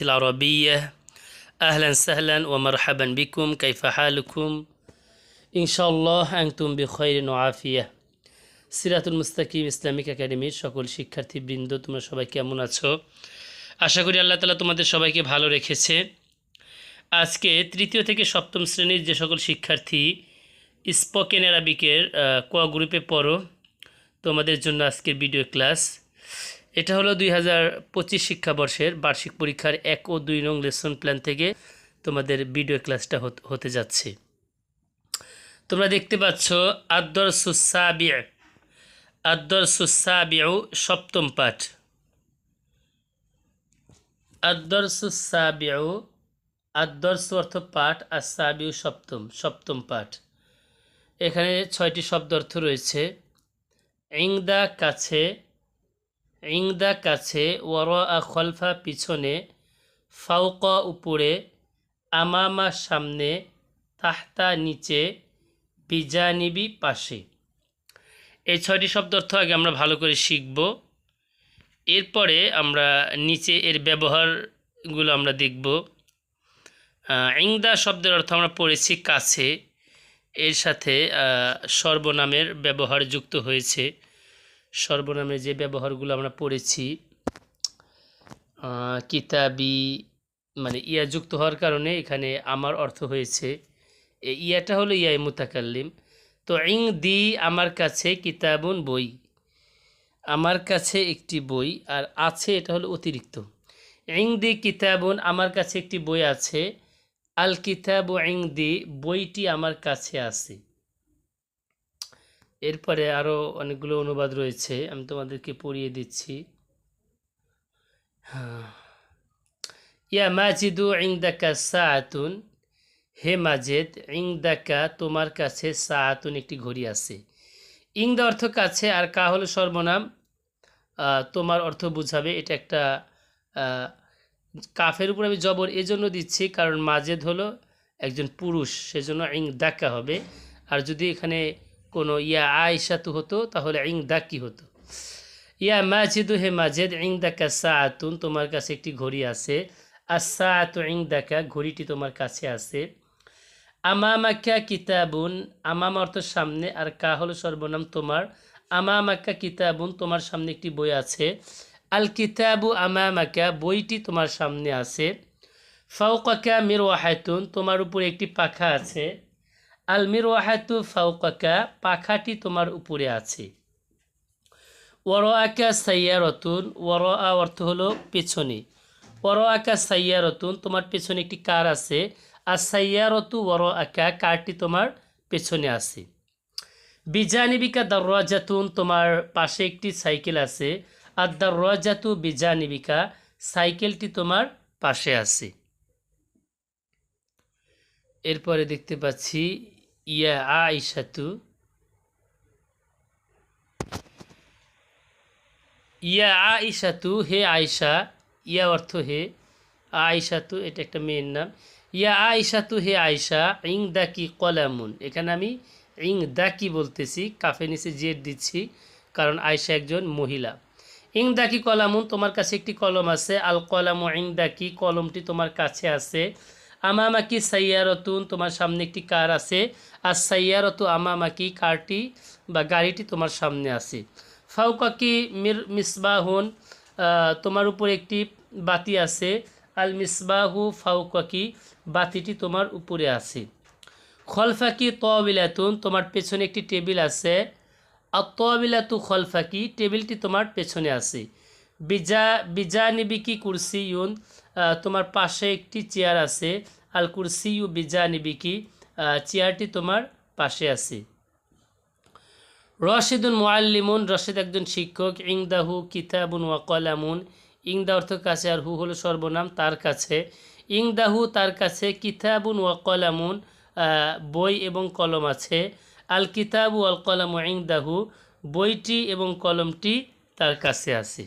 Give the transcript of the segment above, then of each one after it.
العربية أهلا سهلا ومرحبا بكم كيف حالكم إن شاء الله أنتم بخير وعافية সিরাতুল মুস্তাকিম ইসলামিক একাডেমির সকল শিক্ষার্থীবৃন্দ তোমরা সবাই কেমন আছো আশা করি আল্লাহ তালা তোমাদের সবাইকে ভালো রেখেছে আজকে তৃতীয় থেকে সপ্তম শ্রেণীর যে সকল শিক্ষার্থী স্পোকেন অ্যারাবিকের আহ, ক গ্রুপে পড়ো তোমাদের জন্য আজকের ভিডিও ক্লাস এটা হলো দুই হাজার পঁচিশ শিক্ষাবর্ষের বার্ষিক পরীক্ষার এক ও দুই নং লেসন প্ল্যান থেকে তোমাদের ভিডিও ক্লাসটা হতে যাচ্ছে। তোমরা দেখতে পাচ্ছ আদর সুসাবিয়া আদর সুসাবিউ সপ্তম পাঠ। আদর সুসাবিউ আদর্শ অর্থ পাঠ আর সাবিউ সপ্তম সপ্তম পাঠ। এখানে ছয়টি শব্দ অর্থ রয়েছে। ইংদা কাছে ইংদা কাছে আ খলফা পিছনে ফাউক উপরে, আমামা সামনে, তাহতা নিচে, বিজানিবি পাশে। এই ছয়টি শব্দ অর্থ আগে আমরা ভালো করে শিখব। এরপরে আমরা নিচে এর ব্যবহারগুলো আমরা দেখব। ইংদা শব্দের অর্থ আমরা পড়েছি কাছে। এর সাথে সর্বনামের ব্যবহার যুক্ত হয়েছে। সর্বনামের যে ব্যবহারগুলো আমরা পড়েছি কিতাবি মানে ইয়া যুক্ত হওয়ার কারণে এখানে আমার অর্থ হয়েছে। এই ইয়াটা হলো ইয়াই মুতাকাল্লিম। তো ইং দি আমার কাছে কিতাবুন বই। আমার কাছে একটি বই আর আছে এটা হলো অতিরিক্ত। ইং দি কিতাবুন আমার কাছে একটি বই আছে। আল কিতাবু ইং দি বইটি আমার কাছে আছে। এরপরে আরও অনেকগুলো অনুবাদ রয়েছে, আমি তোমাদেরকে পড়িয়ে দিচ্ছি। হ্যাঁ। ইয়া মাজিদু ইংদাকা সাআতুন। হে মাজেদ ইং ইংদাকা তোমার কাছে সাআতুন একটি ঘড়ি আছে। ইং ইংদা অর্থ কাছে আর কা হলো সর্বনাম। তোমার অর্থ বুঝাবে, এটা একটা কাফের উপর আমি জবর এজন্য দিচ্ছি, কারণ মাজেদ হলো একজন পুরুষ, সেজন্য ইং দাক্কা হবে। আর যদি এখানে কোনো, ইয়া আয়সাতু হতো, তাহলে ইং দাক্কি হতো? ইয়া মাজিদু হে মাজেদ ইং দাক্কা সাআতুন, তোমার কাছে একটি ঘড়ি আছে। আর সাআতু ইং দাকা ঘড়িটি তোমার কাছে আছে। আমামাক্কা কিতাবুন, আমাম অর্থ সামনে, আর কা হলো সর্বনাম তোমার। আমামাক্কা কিতাবুন, তোমার সামনে একটি বই আছে। আল কিতাবু আমামাকা, বইটি তোমার সামনে আছে। ফাউকাকা মিরওয়াহাতুন, তোমার উপরে একটি পাখা আছে। আল মিরওয়াহাতু ফাউকাকা পাখাটি তোমার উপরে আছে। ওর আকা সাইয়ারতুন ওর আ অর্থ হলো পেছনে। ওর আকা সাইয়ারতুন, তোমার পেছনে একটি কার আছে। আর সাইয়ারতু আকা কারটি তোমার পেছনে আছে। বিজানিবিকা দরওয়াজাতুন, তোমার পাশে একটি সাইকেল আছে। আর দরওয়াজাতু বিজানিবিকা, সাইকেলটি তোমার পাশে আছে। এরপরে দেখতে পাচ্ছি ইয়া আইসাতু ইয়া আইসাতু হে আয়সা ইয়া অর্থ হে আইসাতু এটা একটা মেয়ের নাম। ইয়া আইসাতু হে আয়সা ইং দাকি কলামুন এখানে আমি ইং দাকি বলতেছি কাফে নিচে জেড দিচ্ছি, কারণ আয়সা একজন মহিলা। ইং দাকি কলামুন তোমার কাছে একটি কলম আছে। আল কলামু ইং দাকি কলমটি তোমার কাছে আছে। আমামাকি সাইয়ারতুন, তোমার সামনে একটি কার আছে। আর সাইয়ারতু আমামাকি কারটি বা গাড়িটি তোমার সামনে আছে। ফাউকাকি মির মিসবাহুন তোমার উপর একটি বাতি আছে। আল মিসবাহু ফাউকাকি বাতিটি তোমার উপরে আছে। খলফাকি তবিলাতুন তোমার পেছনে একটি টেবিল আছে। আর তবিলাতু খলফাকি, টেবিলটি তোমার পেছনে আছে। বিজা, বিজানিবিকি কুরসি ইউন তোমার পাশে একটি চেয়ার আছে। আল কুরসি ইউ বিজানিবিকি চেয়ারটি তোমার পাশে আছে। রশিদুন মোয়াল্লিমুন রশিদ একজন শিক্ষক, ইংদাহু কিতাবুন ওয়া কলামুন। ইংদা অর্থ কাছে আর হু হলো সর্বনাম, তার কাছে। ইংদাহু তার কাছে, কিতাবুন ওয়া কলামুন বই এবং কলম আছে। আল কিতাবু আল কলামু ইংদাহু, বইটি এবং কলমটি তার কাছে আছে।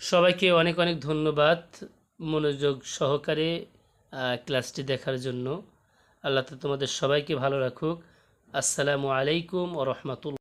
সবাইকে অনেক অনেক ধন্যবাদ। মনোযোগ সহকারে ক্লাসটি দেখার জন্য। আল্লাহ তোমাদের সবাইকে ভালো রাখুক। আসসালামু আলাইকুম ও রহমতুল